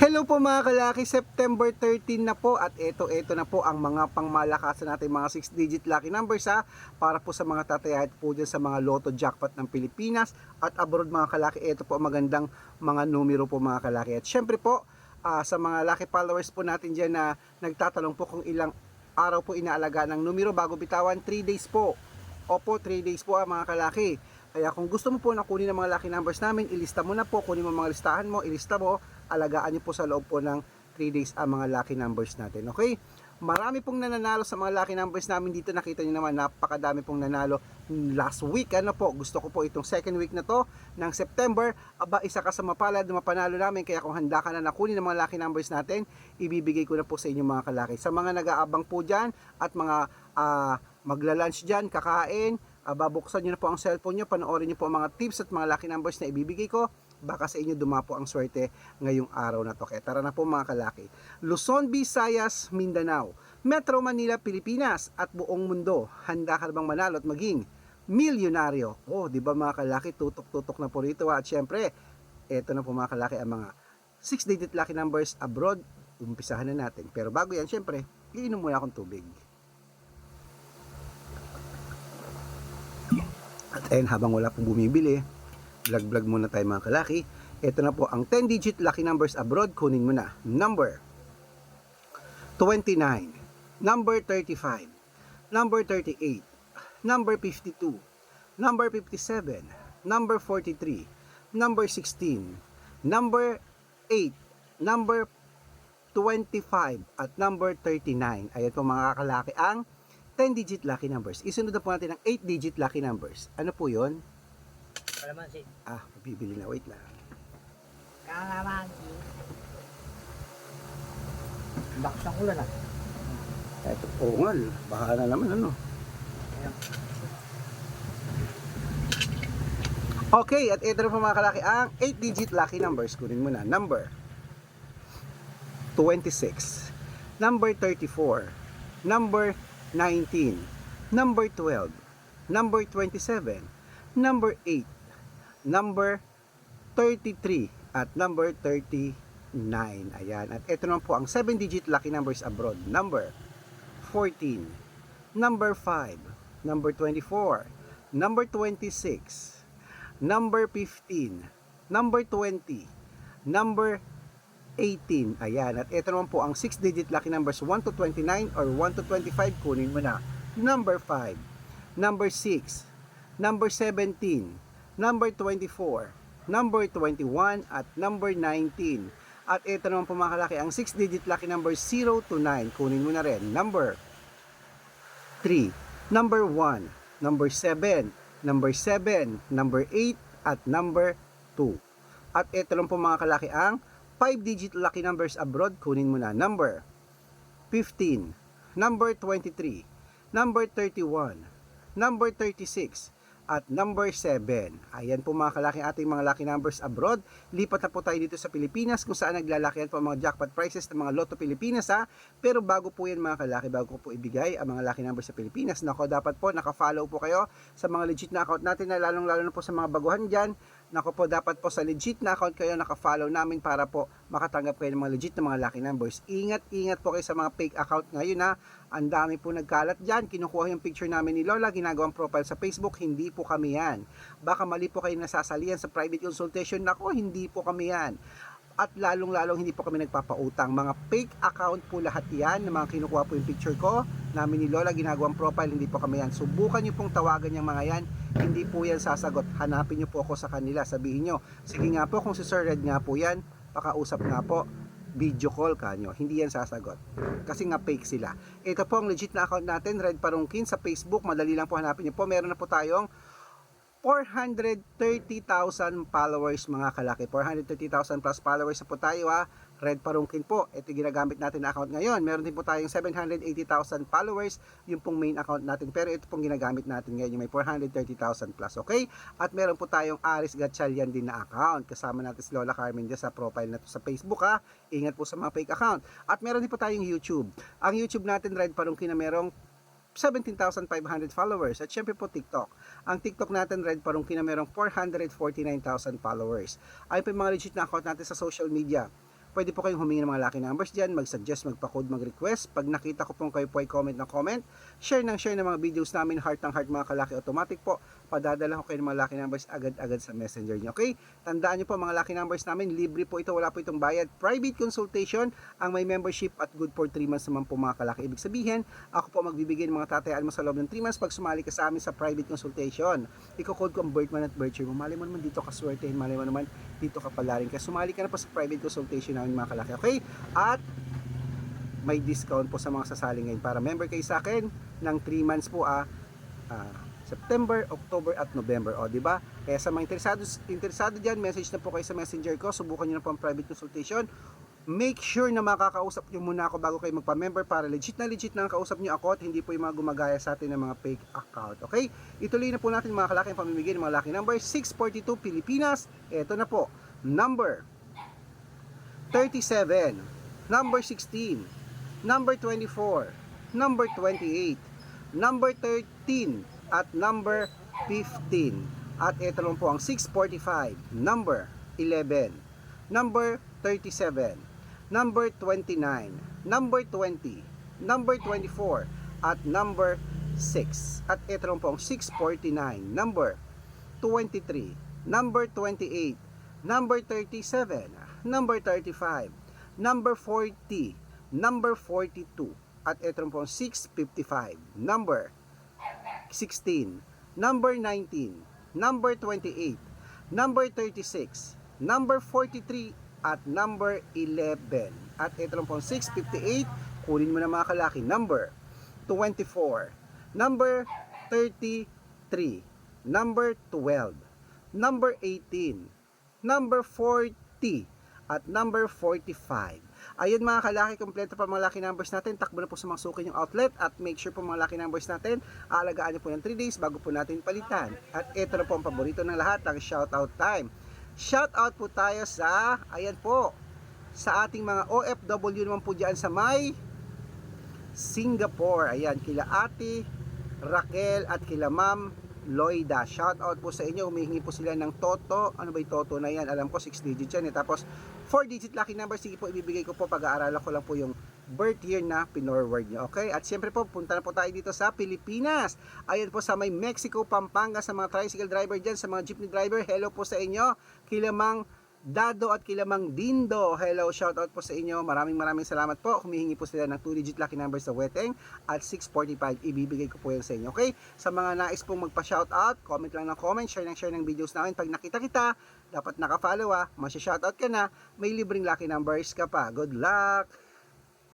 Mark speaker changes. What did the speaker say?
Speaker 1: Hello po mga kalaki, September 13 na po at ito ito na po ang mga pangmalakasan natin mga 6 digit lucky numbers ha? Para po sa mga tatayahit po dyan sa mga lotto jackpot ng Pilipinas at abroad mga kalaki ito po ang magandang mga numero po mga kalaki. At syempre po ah, sa mga lucky followers po natin dyan na nagtatanong po kung ilang araw po inaalaga ng numero bago bitawan 3 days po. Opo 3 days po ah, mga kalaki. Kaya kung gusto mo po na kunin ang mga lucky numbers namin, ilista mo na po, kunin mo mga listahan mo, ilista mo, alagaan niyo po sa loob po ng 3 days ang mga lucky numbers natin. Okay? Marami pong nananalo sa mga lucky numbers namin dito. Nakita niyo naman, napakadami pong nanalo last week. Ano po, gusto ko po itong second week na to ng September. Aba, isa ka sa mapalad na mapanalo namin. Kaya kung handa ka na nakunin ang mga lucky numbers natin, ibibigay ko na po sa inyo mga kalaki. Sa mga nag-aabang po dyan at mga ah, magla-lunch dyan, kakain, uh, babuksan nyo na po ang cellphone nyo, panoorin nyo po ang mga tips at mga lucky numbers na ibibigay ko, baka sa inyo dumapo ang swerte ngayong araw na to. Kaya tara na po mga kalaki. Luzon, Visayas, Mindanao, Metro Manila, Pilipinas at buong mundo. Handa ka bang manalo at maging milyonaryo? Oh, di ba mga kalaki, tutok-tutok na po rito. At syempre, eto na po mga kalaki ang mga 6-digit lucky numbers abroad. Umpisahan na natin. Pero bago yan, syempre, iinom muna akong tubig. At ayun, habang wala pong bumibili, vlog-vlog muna tayo mga kalaki. Ito na po ang 10-digit lucky numbers abroad. Kunin mo na. Number 29, number 35, number 38, number 52, number 57, number 43, number 16, number 8, number 25, at number 39. Ayan po mga kalaki ang 10-digit lucky numbers. Isunod na po natin ang 8-digit lucky numbers. Ano po yon?
Speaker 2: Kalamansi.
Speaker 1: Ah, bibili na. Wait lang.
Speaker 2: Kalamansi. Lakas ng ulan ah.
Speaker 1: Eto, oo nga. Baka na naman ano. Okay, at ito na po mga kalaki ang 8-digit lucky numbers. Kunin mo na. Number 26, number 34, number 19, number 12, number 27, number 8, number 33, at number 39. Ayan. At ito naman po ang 7-digit lucky numbers abroad. Number 14, number 5, number 24, number 26, number 15, number 20, number 18. Ayan. At ito naman po ang 6-digit lucky numbers 1 to 29 or 1 to 25. Kunin mo na. Number 5, number 6, number 17, number 24, number 21, at number 19. At ito naman po mga kalaki, ang 6-digit lucky number 0 to 9. Kunin mo na rin. Number 3, number 1, number 7, number 7, number 8, at number 2. At ito lang po mga kalaki ang 5-digit lucky numbers abroad. Kunin mo na. Number 15, number 23, number 31, number 36, at number 7. Ayan po mga kalaki ating mga lucky numbers abroad. Lipat na po tayo dito sa Pilipinas kung saan naglalakihan po ang mga jackpot prices ng mga Lotto Pilipinas ha. Pero bago po yan mga kalaki, bago ko po ibigay ang mga lucky numbers sa Pilipinas, nako dapat po naka-follow po kayo sa mga legit na account natin na lalong lalo na po sa mga baguhan dyan. Nako po dapat po sa legit na account kayo naka-follow namin para po makatanggap kayo ng mga legit na mga lucky numbers. Ingat, ingat po kayo sa mga fake account ngayon ha. Ang dami po nagkalat dyan. Kinukuha yung picture namin ni Lola, ginagawang profile sa Facebook. Hindi po kami yan. Baka mali po kayo nasasalihan sa private consultation. Nako, hindi po kami yan. At lalong-lalong hindi po kami nagpapautang. Mga fake account po lahat yan. Na mga kinukuha po yung picture ko. Namin ni Lola, ginagawang profile. Hindi po kami yan. Subukan nyo pong tawagan yung mga yan. Hindi po yan sasagot. Hanapin nyo po ako sa kanila. Sabihin nyo, sige nga po kung si Sir Red nga po yan, pakausap nga po video call kanyo. Hindi yan sasagot. Kasi nga fake sila. Ito po ang legit na account natin, Red Parungkin sa Facebook. Madali lang po hanapin niyo po. Meron na po tayong 430,000 followers mga kalaki. 430,000 plus followers na po tayo ha. Red Parungkin po. Ito yung ginagamit natin na account ngayon. Meron din po tayong 780,000 followers. Yung pong main account natin. Pero ito pong ginagamit natin ngayon. Yung may 430,000 plus. Okay? At meron po tayong Aris Gatchalian din na account. Kasama natin si Lola Carmen dyan sa profile na to sa Facebook ha. Ingat po sa mga fake account. At meron din po tayong YouTube. Ang YouTube natin, Red Parungkin na merong 17,500 followers. At syempre po TikTok. Ang TikTok natin, Red Parungkin na merong 449,000 followers. Ayun po yung mga legit na account natin sa social media. Pwede po kayong humingi ng mga lucky numbers dyan, mag-suggest, magpa-code, mag-request. Pag nakita ko pong kayo po ay comment ng comment, share ng share ng mga videos namin, heart ng heart mga kalaki automatic po. Padadala ko kayo ng mga lucky numbers agad-agad sa messenger niyo. Okay? Tandaan niyo po mga lucky numbers namin, libre po ito, wala po itong bayad. Private consultation, ang may membership at good for 3 months naman po mga kalaki. Ibig sabihin, ako po magbibigay ng mga tatayaan mo sa loob ng 3 months pag sumali ka sa amin sa private consultation. Iko-code ko ang birth month at birth year mo. Mali mo naman dito ka swertehin, mali mo naman dito ka palarin. Kaya sumali ka na po sa private consultation namin mga kalaki. Okay? At may discount po sa mga sasali ngayon para member kayo sa akin ng 3 months po ah, ah, September, October at November. O, di ba? Kaya sa mga interesado, interesado diyan, message na po kayo sa messenger ko. Subukan niyo na po ang private consultation. Make sure na makakausap niyo muna ako bago kayo magpa-member para legit na legit na ang kausap niyo ako at hindi po yung mga gumagaya sa atin ng mga fake account. Okay? Ituloy na po natin mga kalaki ang pamimigay ng mga lucky number. 642 Pilipinas. Ito na po. Number 37. Number 16. Number 24. Number 28. Number 13. At number 15. At ito lang po ang 645. Number 11. Number 37. Number 29. Number 20. Number 24. At number 6. At ito lang po ang 649. Number 23. Number 28. Number 37. Number 35. Number 40. Number 42. At ito po ang 655. Number 16. Number 19. Number 28. Number 36. Number 43. At number 11. At ito po ang 658. Kunin mo na mga kalaki. Number 24. Number 33. Number 12. Number 18. Number 40. At number 45. Ayun mga kalaki, kompleto pa mga lucky numbers natin. Takbo na po sa mga suki yung outlet at make sure po mga lucky numbers natin, aalagaan nyo po ng 3 days bago po natin palitan. At ito na po ang paborito ng lahat, ang shoutout time. Shoutout po tayo sa, ayan po, sa ating mga OFW naman po dyan sa may Singapore. Ayan, kila ate Raquel at kila ma'am Loida. Shout out po sa inyo. Humihingi po sila ng Toto. Ano ba yung Toto na yan? Alam ko 6 digit yan. Eh. Tapos 4 digit lucky number. Sige po, ibibigay ko po. Pag-aaralan ko lang po yung birth year na pinorward nyo. Okay? At siyempre po, punta na po tayo dito sa Pilipinas. Ayan po sa may Mexico, Pampanga, sa mga tricycle driver dyan, sa mga jeepney driver. Hello po sa inyo. Kilamang Dado at Kilamang Dindo. Hello, shout out po sa inyo. Maraming maraming salamat po. Humihingi po sila ng 2 digit lucky number sa Weteng at 645. Ibibigay ko po yan sa inyo. Okay? Sa mga nais pong magpa-shout out, comment lang ng comment, share ng share ng videos namin. Pag nakita kita, dapat naka-follow ah. Masya-shout out ka na. May libreng lucky numbers ka pa. Good luck!